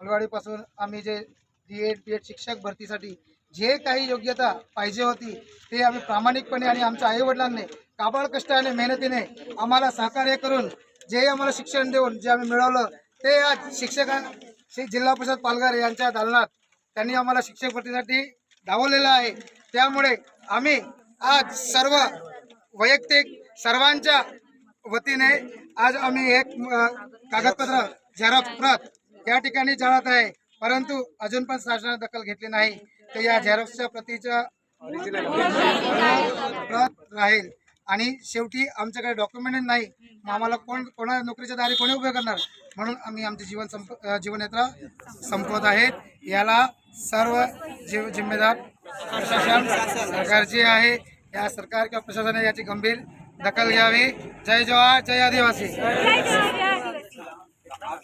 बालवाडीपासून आम्ही जे D Ed B Ed शिक्षक भरतीसाठी जे काही योग्यता पाहिजे होती ते आम्ही प्रामाणिकपणे आणि आमच्या आईवडिलांनी काबाळ कष्टाने मेहनतीने आम्हाला सहकार्य करून जे आम्हाला शिक्षण देऊन जे आम्ही मिळवलं ते आज शिक्षकां श्री जिल्हा परिषद पालघर यांच्या दालनात त्यांनी आम्हाला शिक्षक भरतीसाठी धावलेलं आहे. त्यामुळे आम्ही आज सर्व वैयक्तिक सर्वांच्या वतीने आज आम्ही एक कागदपत्र झेरॉक्स प्रत या ठिकाणी जाळत आहे. परंतु अजून पण शासनाने दखल घेतली नाही. तर या झेरॉक्सच्या प्रतीच्या राहील. आणि शेवटी आमच्याकडे डॉक्युमेंट नाही. मग आम्हाला कोण कोणा नोकरीच्या दारी कोणी उभे करणार? म्हणून आम्ही आमचे जीवन संप जीवनयात्रा संपवत आहेत. याला सर्व जीव जिम्मेदार प्रशासन सरकारची आहे. या सरकार किंवा प्रशासनाने याची गंभीर दखल घ्यावी. जय जवाहर जय आदिवासी.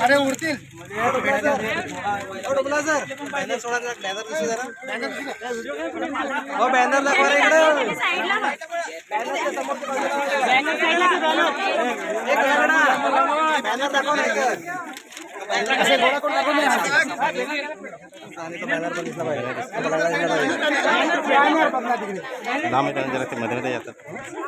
अरे उडतील. असे गोळा करून टाकून दे. लांब येताना जरा ते मध्ये मध्ये येतात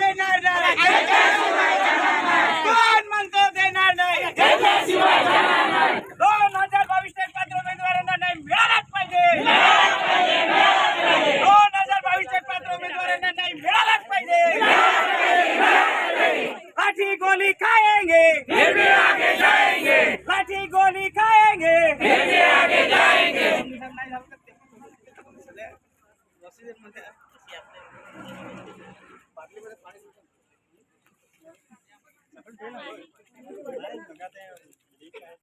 करेंगे लाठी गोली खाएँगे। आगे जाएँगे लाठी गोली खाएँगे। आगे जाएँगे पाणी